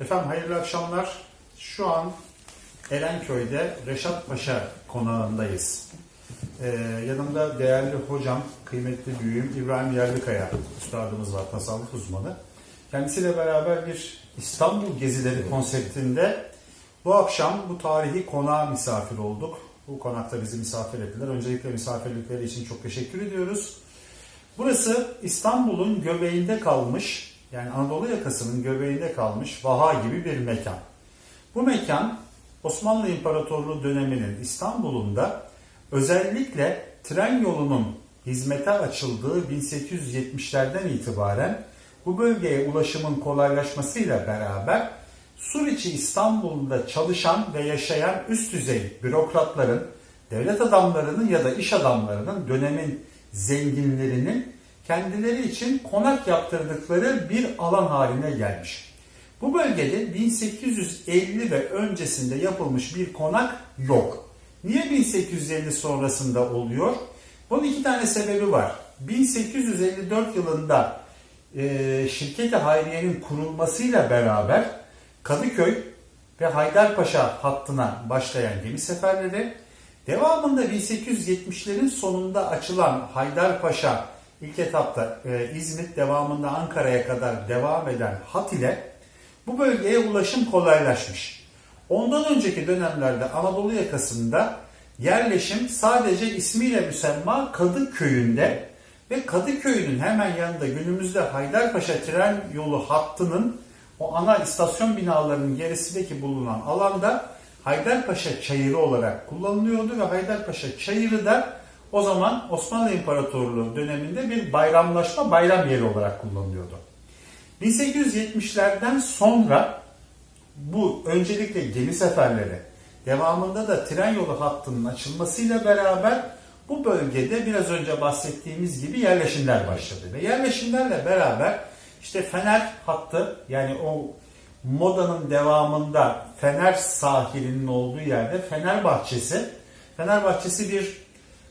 Efendim hayırlı akşamlar. Şu an Erenköy'de Reşat Paşa konağındayız. Ee, yanımda değerli hocam, kıymetli büyüğüm İbrahim Yerlikaya üstadımız var, tasavvuf uzmanı. Kendisiyle beraber bir İstanbul gezileri konseptinde bu akşam bu tarihi konağa misafir olduk. Bu konakta bizi misafir ettiler. Öncelikle misafirlikleri için çok teşekkür ediyoruz. Burası İstanbul'un göbeğinde kalmış, yani Anadolu yakasının göbeğinde kalmış vaha gibi bir mekan. Bu mekan Osmanlı İmparatorluğu döneminin İstanbul'unda özellikle tren yolunun hizmete açıldığı 1870'lerden itibaren bu bölgeye ulaşımın kolaylaşmasıyla beraber Suriçi İstanbul'da çalışan ve yaşayan üst düzey bürokratların, devlet adamlarının ya da iş adamlarının dönemin zenginlerinin kendileri için konak yaptırdıkları bir alan haline gelmiş. Bu bölgede 1850 ve öncesinde yapılmış bir konak yok. Niye 1850 sonrasında oluyor? Bunun iki tane sebebi var. 1854 yılında e, şirket-i hayriyenin kurulmasıyla beraber Kadıköy ve Haydarpaşa hattına başlayan gemi seferleri, devamında 1870'lerin sonunda açılan Haydarpaşa ilk etapta e, İzmit devamında Ankara'ya kadar devam eden hat ile bu bölgeye ulaşım kolaylaşmış. Ondan önceki dönemlerde Anadolu yakasında yerleşim sadece ismiyle müsemma Kadıköy'ünde ve Kadıköy'ün hemen yanında günümüzde Haydarpaşa tren yolu hattının o ana istasyon binalarının gerisindeki bulunan alanda Haydarpaşa Çayırı olarak kullanılıyordu ve Haydarpaşa Çayırı da o zaman Osmanlı İmparatorluğu döneminde bir bayramlaşma bayram yeri olarak kullanılıyordu. 1870'lerden sonra bu öncelikle gemi seferleri, devamında da tren yolu hattının açılmasıyla beraber bu bölgede biraz önce bahsettiğimiz gibi yerleşimler başladı. Ve yerleşimlerle beraber işte Fener hattı yani o modanın devamında Fener sahilinin olduğu yerde Fener Bahçesi. Fener Bahçesi bir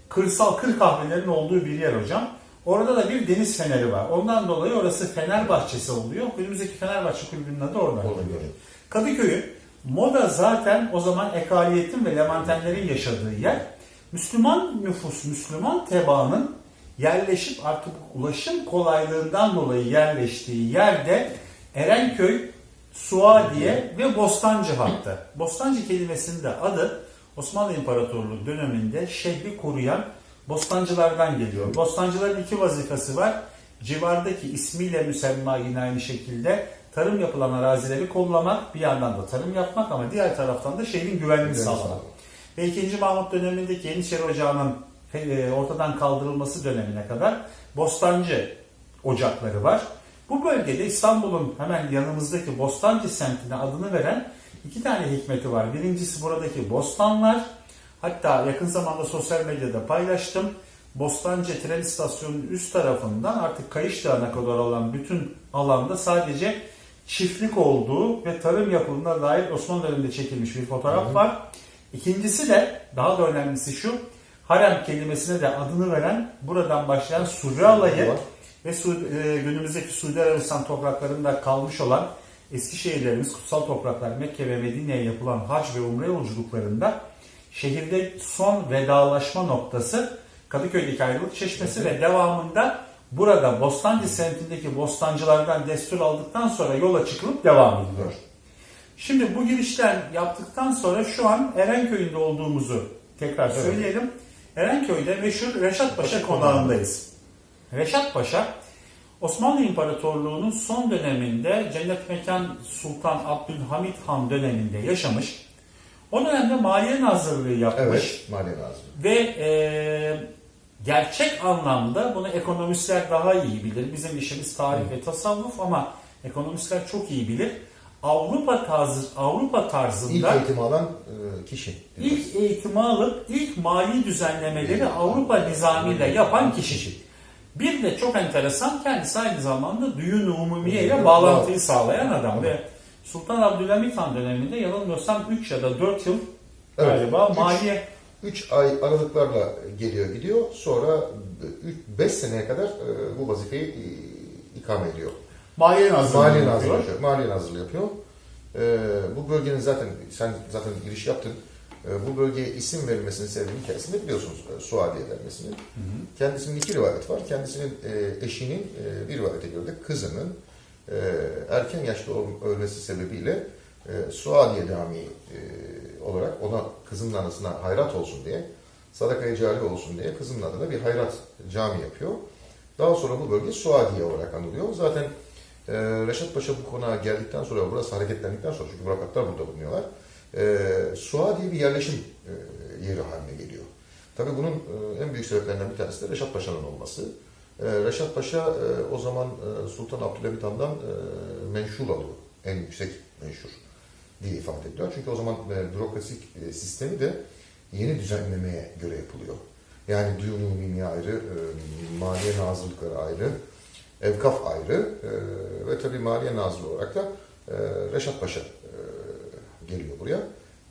kırsal kır kahvelerin olduğu bir yer hocam. Orada da bir deniz feneri var. Ondan dolayı orası Fener Bahçesi oluyor. Önümüzdeki Fenerbahçe kulübünün adı oradan geliyor. Kadıköy'ün moda zaten o zaman ekaliyetin ve levantenlerin yaşadığı yer. Müslüman nüfus, Müslüman tebaanın yerleşip artık ulaşım kolaylığından dolayı yerleştiği yerde Erenköy, Suadiye ve Bostancı hattı. Bostancı kelimesinin de adı Osmanlı İmparatorluğu döneminde şehri koruyan Bostancılardan geliyor. Bostancıların iki vazifesi var. Civardaki ismiyle müsemma yine aynı şekilde tarım yapılan arazileri kollamak, bir yandan da tarım yapmak ama diğer taraftan da şehrin güvenliğini sağlamak. Ve 2. Mahmut dönemindeki Yeniçeri Ocağı'nın e, ortadan kaldırılması dönemine kadar Bostancı ocakları var. Bu bölgede İstanbul'un hemen yanımızdaki Bostancı semtine adını veren iki tane hikmeti var. Birincisi buradaki bostanlar. Hatta yakın zamanda sosyal medyada paylaştım. Bostancı tren istasyonunun üst tarafından artık Kayış Dağı'na kadar olan bütün alanda sadece çiftlik olduğu ve tarım yapımına dair Osmanlı döneminde çekilmiş bir fotoğraf var. İkincisi de daha da önemlisi şu. Harem kelimesine de adını veren buradan başlayan Surre alayı ve Su, e, günümüzdeki Suudi Arabistan topraklarında kalmış olan eski şehirlerimiz, kutsal topraklar Mekke ve Medine'ye yapılan hac ve umre yolculuklarında şehirde son vedalaşma noktası Kadıköy'deki ayrılık çeşmesi ve devamında burada Bostancı semtindeki bostancılardan destur aldıktan sonra yola çıkılıp devam ediliyor. Şimdi bu girişten yaptıktan sonra şu an Erenköy'ünde olduğumuzu tekrar Evet. söyleyelim. Erenköy'de meşhur Reşat Paşa konağındayız. Reşat Paşa Osmanlı İmparatorluğu'nun son döneminde Cennet Mekan Sultan Abdülhamit Han döneminde yaşamış. O dönemde Maliye Nazırlığı yapmış. Evet, Maliye Nazırı. Ve e, gerçek anlamda bunu ekonomistler daha iyi bilir. Bizim işimiz tarih ve tasavvuf ama ekonomistler çok iyi bilir. Avrupa tarzı Avrupa İlk tarzında eğitimi alan e, kişi. ilk eğitimi alıp ilk mali düzenlemeleri Avrupa nizamiyle yapan kişi. Bir de çok enteresan kendisi aynı zamanda düğün umumiye ile bağlantıyı sağlayan adam ve Sultan Abdülhamit Han döneminde yanılmıyorsam 3 ya da 4 yıl Evet, galiba üç- maliye 3 ay aralıklarla geliyor gidiyor. Sonra 5 seneye kadar e, bu vazifeyi e, ikame ediyor. maliye nazırlığı Maliye. Nazırı yapıyor. Maliye Nazırı yapıyor. Ee, bu bölgenin zaten sen zaten giriş yaptın. Ee, bu bölgeye isim verilmesinin sebebinin hikayesini biliyorsunuz. E, Suadiye denmesinin. Kendisinin iki rivayet var. Kendisinin e, eşinin e, bir rivayete göre de kızının erken yaşta ölmesi sebebiyle Suadiye Camii olarak ona kızının anısına hayrat olsun diye sadakaya cari olsun diye kızının adına bir hayrat cami yapıyor. Daha sonra bu bölge Suadiye olarak anılıyor. Zaten e, Reşat Paşa bu konağa geldikten sonra, burası hareketlendikten sonra, çünkü Burakatlar burada bulunuyorlar, e, Suadiye bir yerleşim e, yeri haline geliyor. Tabii bunun e, en büyük sebeplerinden bir tanesi de Reşat Paşa'nın olması. E, Reşat Paşa e, o zaman e, Sultan Abdülhamit Han'dan e, menşur alıyor. En yüksek menşur diye ifade ediliyor. Çünkü o zaman e, bürokrasik e, sistemi de yeni düzenlemeye göre yapılıyor. Yani duyum umumi ayrı, e, maliye nazırlıkları ayrı, evkaf ayrı e, ve tabii maliye nazırı olarak da e, Reşat Paşa e, geliyor buraya.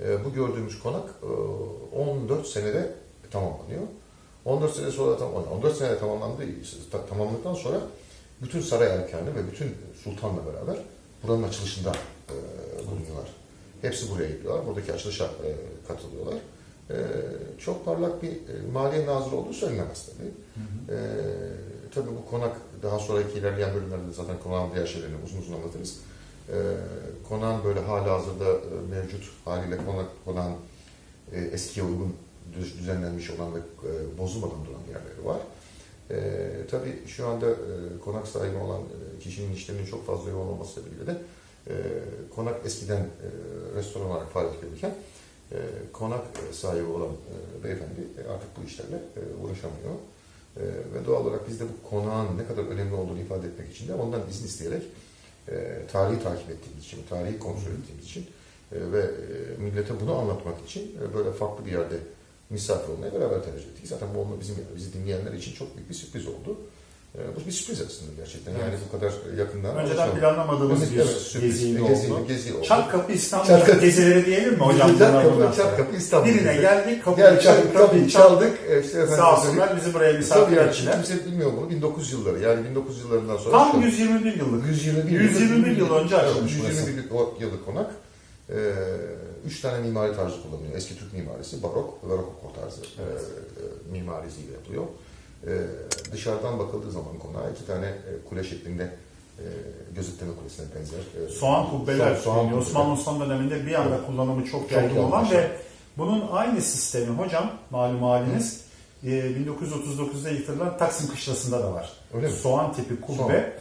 E, bu gördüğümüz konak e, 14 senede tamamlanıyor. 14 sene sonra tam 14 senede tamamlandığı ta- tamamladıktan sonra bütün saray erkanı ve bütün sultanla beraber buranın açılışında e, bulunuyorlar. Hepsi buraya gidiyorlar. Buradaki açılışa e, katılıyorlar. E, çok parlak bir e, maliye nazırı olduğu söylenemez tabii. E, tabii bu konak daha sonraki ilerleyen bölümlerde zaten konağın diğer şeylerini uzun uzun anlatırız. E, konağın böyle hala hazırda e, mevcut haliyle konak, konağın e, eskiye uygun düz- düzenlenmiş olan ve e, bozulmadan duran yerleri var. E, tabii şu anda e, konak sahibi olan e, kişinin işlerinin çok fazla yoğun olması sebebiyle de e, konak eskiden e, restoran olarak faaliyet görürken e, konak sahibi olan e, beyefendi e, artık bu işlerle e, uğraşamıyor. E, ve doğal olarak biz de bu konağın ne kadar önemli olduğunu ifade etmek için de ondan izin isteyerek e, tarihi takip ettiğimiz için, tarihi kontrol ettiğimiz için e, ve e, millete bunu anlatmak için e, böyle farklı bir yerde misafir olmaya beraber tercih ettik. Zaten bu onunla bizim bizi dinleyenler için çok büyük bir sürpriz oldu. E, bu bir sürpriz aslında gerçekten. Yani Evet. bu kadar yakından. Önceden planlamadığımız bir Evet, sürpriz. Gezi- oldu. gezi oldu. Çarkapı İstanbul Çark kapı- gezileri diyelim mi hocam? Çark buna bundan kapı, sonra? çark kapı İstanbul. Birine geldik, kapıyı Gel çaldık, kapıyı çaldık. E, işte efendim, Sağ olsunlar bizi buraya misafir ettiler. kimse bilmiyor bunu. 1900 yılları yani 1900 yıllarından sonra. Tam şu- 121 yıllık. 121 121 yıl önce Evet, açılmış burası. 121 yıl- yıllık konak. Ee, üç tane mimari tarzı kullanılıyor. Eski Türk mimarisi, barok ve rokoko tarzı Evet. e, mimarisiyle yapılıyor. Ee, dışarıdan bakıldığı zaman konağa iki tane e, kule şeklinde e, gözetleme kulesine benzer. e, Soğan kubbeler. soğan- soğan. Osmanlı Osmanlı döneminde bir anda kullanımı çok yaygın olan ve bunun aynı sistemi hocam malum haliniz e, 1939'da yıkılan Taksim Kışlası'nda da var. Öyle mi? Soğan tipi kubbe. Soğan, evet.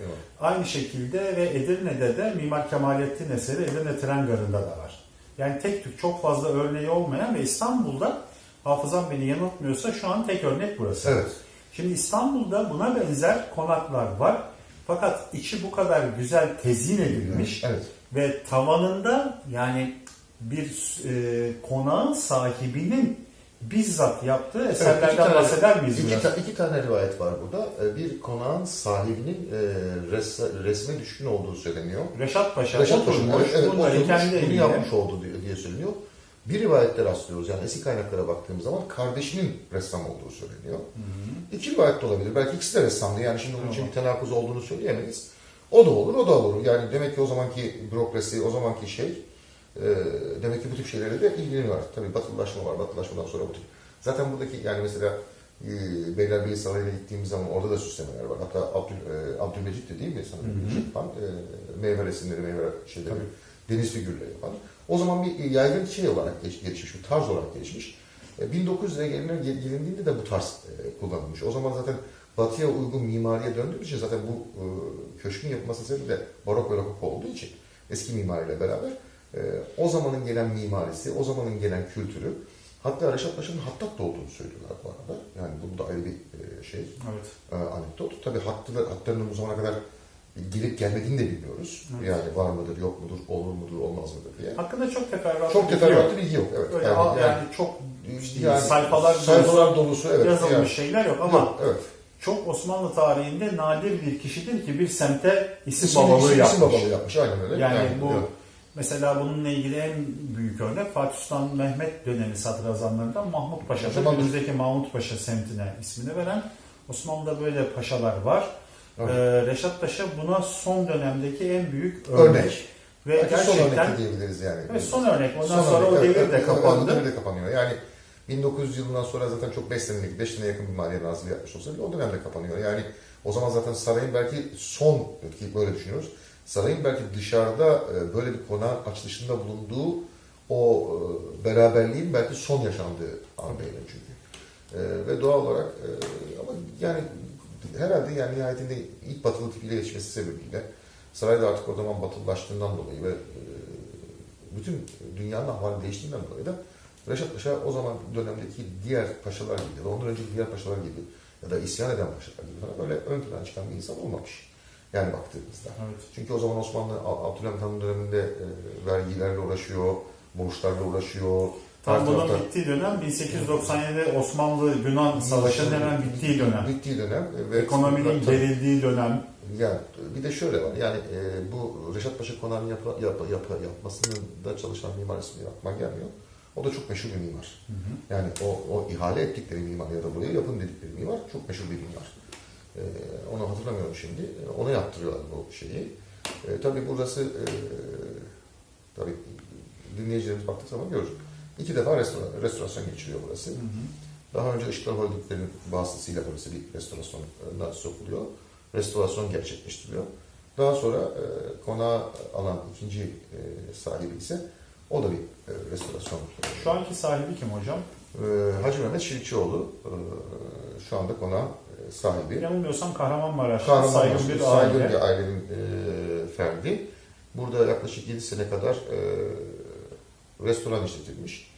Aynı şekilde ve Edirne'de de Mimar Kemalettin eseri Edirne Tren Garı'nda da var. Yani tek tük çok fazla örneği olmayan ve İstanbul'da hafızam beni yanıltmıyorsa şu an tek örnek burası. Evet. Şimdi İstanbul'da buna benzer konaklar var. Fakat içi bu kadar güzel tezyin edilmiş Evet. ve tavanında yani bir e, konağın sahibinin bizzat yaptığı Evet, eserlerden tane- bahseder miyiz İki, ta- iki tane rivayet var burada. Ee, Bir konağın sahibinin e, res- resme düşkün olduğu söyleniyor. Reşat Paşa Reşat oturmuş, evet, evet, oturmuş, bunu yapmış oldu diye, diye söyleniyor. Bir rivayette rastlıyoruz yani eski kaynaklara baktığımız zaman kardeşinin ressam olduğu söyleniyor. İki rivayet de olabilir. Belki ikisi de ressamdı. Yani şimdi bunun için bir tenakuz olduğunu söyleyemeyiz. O da olur, o da olur. Yani demek ki o zamanki bürokrasi, o zamanki şey, e, demek ki bu tip şeylere de ilgileniyor artık. Tabii batılılaşma var, batılılaşmadan sonra bu tip. Zaten buradaki yani mesela e, Beylerbeyi Sarayı'na gittiğimiz zaman orada da süslemeler var. Hatta Abdül, e, Abdülmecit de değil mi sanırım Hı hı. yapan, e, meyve resimleri, meyve şeyleri, Tabii. Deniz figürleri yapan. O zaman bir yaygın şey olarak gelişmiş, bir tarz olarak gelişmiş. E, 1900'lere gelinir- gelindiğinde de bu tarz e, kullanılmış. O zaman zaten batıya uygun mimariye döndüğü için zaten bu e, köşkün yapılması sebebi de barok ve rokoko olduğu için eski mimariyle beraber e, o zamanın gelen mimarisi, o zamanın gelen kültürü hatta Reşat Paşa'nın Hattat da olduğunu söylüyorlar bu arada. Yani bu da ayrı bir e, şey, Evet. e, anekdot. Tabii hattı, hatlarının bu zamana kadar gelip gelmediğini de bilmiyoruz. Evet. Yani var mıdır, yok mudur, olur mudur, olmaz mıdır diye. Hakkında çok teferruatlı Çok teferruatlı bilgi yok. Evet. Öyle Yani- yani, yani- çok işte Yani sayfalar, sayfalar dolusu evet. yazılmış yani. şeyler yok ama Yok, evet. çok Osmanlı tarihinde nadir bir kişidir ki bir semte isim, İsim, babalığı isim, yapmış. isim babalığı yapmış. Aynen öyle. Yani bu evet. mesela bununla ilgili en büyük örnek Fatih Sultan Mehmet dönemi sadrazamlarından Mahmut Paşa'dır. zaman- Günümüzdeki Mahmut Paşa semtine ismini veren Osmanlı'da böyle paşalar var. Evet. Ee, Reşat Paşa buna son dönemdeki en büyük Örnek. örnek. Ve Belki son gerçekten örnek diyebiliriz yani. ve son örnek. Ondan Son sonra o örnek, devir evet, de evet, O kapandı. devir de kapanıyor. Yani 1900 yılından sonra zaten çok 5 senelik, 5 sene yakın bir maliye nazırlığı yapmış olsa bile o dönemde kapanıyor. Yani o zaman zaten sarayın belki son, ki böyle düşünüyoruz, sarayın belki dışarıda e, böyle bir konağın açılışında bulunduğu o e, beraberliğin belki son yaşandığı an çünkü. E, ve doğal olarak e, ama yani herhalde yani nihayetinde ilk batılı tipiyle geçmesi sebebiyle saray da artık o zaman batılılaştığından dolayı ve e, bütün dünyanın ahvali değiştiğinden dolayı da Reşat Paşa o zaman dönemdeki diğer paşalar gibi ya da ondan önceki diğer paşalar gibi ya da isyan eden paşalar gibi falan böyle ön plana çıkan bir insan olmamış. Yani baktığımızda. Evet. Çünkü o zaman Osmanlı Ab- Abdülhamit Han döneminde e, vergilerle uğraşıyor, borçlarla uğraşıyor. Tam bunun bittiği dönem 1897 Osmanlı-Yunan Savaşı'nın hemen bittiği dönem. Bittiği dönem. Ve Ekonominin Tabii. gerildiği dönem. Yani bir de şöyle var. Yani e, bu Reşat Paşa konağını yap, yap, yap, yapmasının da çalışan mimar ismi aklıma gelmiyor. O da çok meşhur bir mimar. Yani o, o ihale ettikleri mimar ya da burayı yapın dedikleri mimar çok meşhur bir mimar. E, onu hatırlamıyorum şimdi. E, Ona yaptırıyorlar bu şeyi. E, tabii burası e, tabii dinleyicilerimiz baktığı zaman görür. İki defa restora, restorasyon geçiriyor burası. Hı hı. Daha önce Işıklar Holding'lerin vasıtasıyla burası bir restorasyona sokuluyor. Restorasyon gerçekleştiriliyor. Daha sonra e, konağı alan ikinci e, sahibi ise o da bir e, restorasyon. Şu anki sahibi kim hocam? E, Hacı Mehmet Şirkçioğlu e, şu anda konağın e, sahibi. Yanılmıyorsam Kahramanmaraş'ta Kahramanmaraş saygın bir saygın aile. bir ailenin e, ferdi. Burada yaklaşık 7 sene kadar e, restoran işletilmiş.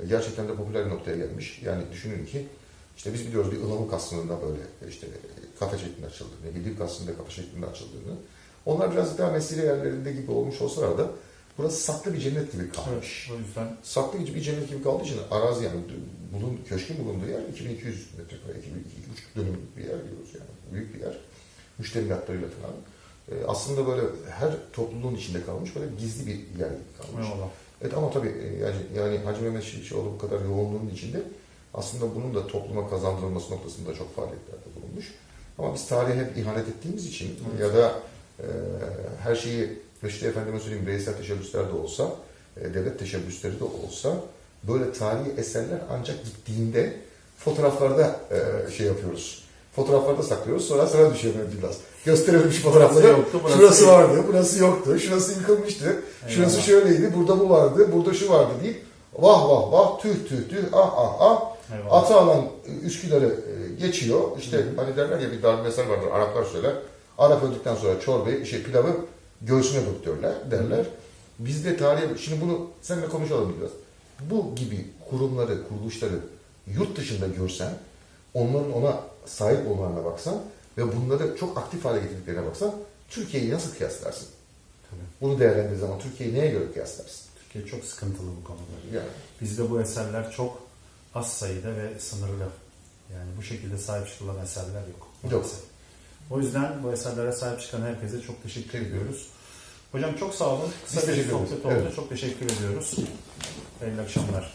E, Gerçekten de popüler bir noktaya gelmiş. Yani düşünün ki işte biz biliyoruz bir ılamuk aslında böyle işte kafe şeklinde açıldığını, bir dip aslında kafe şeklinde açıldığını. Onlar biraz daha mesire yerlerinde gibi olmuş olsalar da burası saklı bir cennet gibi Evet, kalmış. o yüzden Saklı bir cennet gibi kaldığı için arazi yani bulun, köşkün bulunduğu yer 2200 metrekare, 2,5 dönüm bir yer diyoruz yani. Büyük bir yer. Müştemilatlarıyla falan. Ee, aslında böyle her topluluğun içinde kalmış böyle gizli bir yer gibi kalmış. eyvallah. Evet ama tabii e, yani, yani Hacı Mehmet Şirkçioğlu bu kadar yoğunluğun içinde aslında bunun da topluma kazandırılması noktasında çok faaliyetlerde bulunmuş. Ama biz tarihe hep ihanet ettiğimiz için Evet. ya da e, her şeyi Reşit Efendim'e söyleyeyim bireysel teşebbüsler de olsa, e, devlet teşebbüsleri de olsa böyle tarihi eserler ancak gittiğinde fotoğraflarda e, şey yapıyoruz. Fotoğraflarda saklıyoruz. Sonra sıra düşüyor biraz. Gösterelim şu fotoğrafları. Yoktu, burası Şurası yok. vardı, burası yoktu, şurası yıkılmıştı, şurası Eyvallah. şöyleydi, burada bu vardı, burada şu vardı deyip vah vah vah, tüh tüh tüh, ah ah ah. Eyvallah. Atı alan Üsküdar'ı e, geçiyor. İşte hani derler ya bir dar mesel vardır, Araplar söyler. Arap öldükten sonra çorbayı, şey pilavı göğsüne döktürürler derler. Biz de tarih, şimdi bunu seninle konuşalım biraz. Bu gibi kurumları, kuruluşları yurt dışında görsen, onların ona sahip olmalarına baksan ve bunları çok aktif hale getirdiklerine baksan, Türkiye'yi nasıl kıyaslarsın? Tabii. Bunu değerlendirdiği zaman Türkiye'yi neye göre kıyaslarsın? Türkiye çok sıkıntılı bu konuda. Yani Bizde bu eserler çok az sayıda ve sınırlı. Yani bu şekilde sahip çıkılan eserler yok. Yok. O yüzden bu eserlere sahip çıkan herkese çok teşekkür ediyoruz. Hocam çok sağ olun. Kısa Biz bir sohbet oldu. Evet. Çok teşekkür ediyoruz. Hayırlı akşamlar.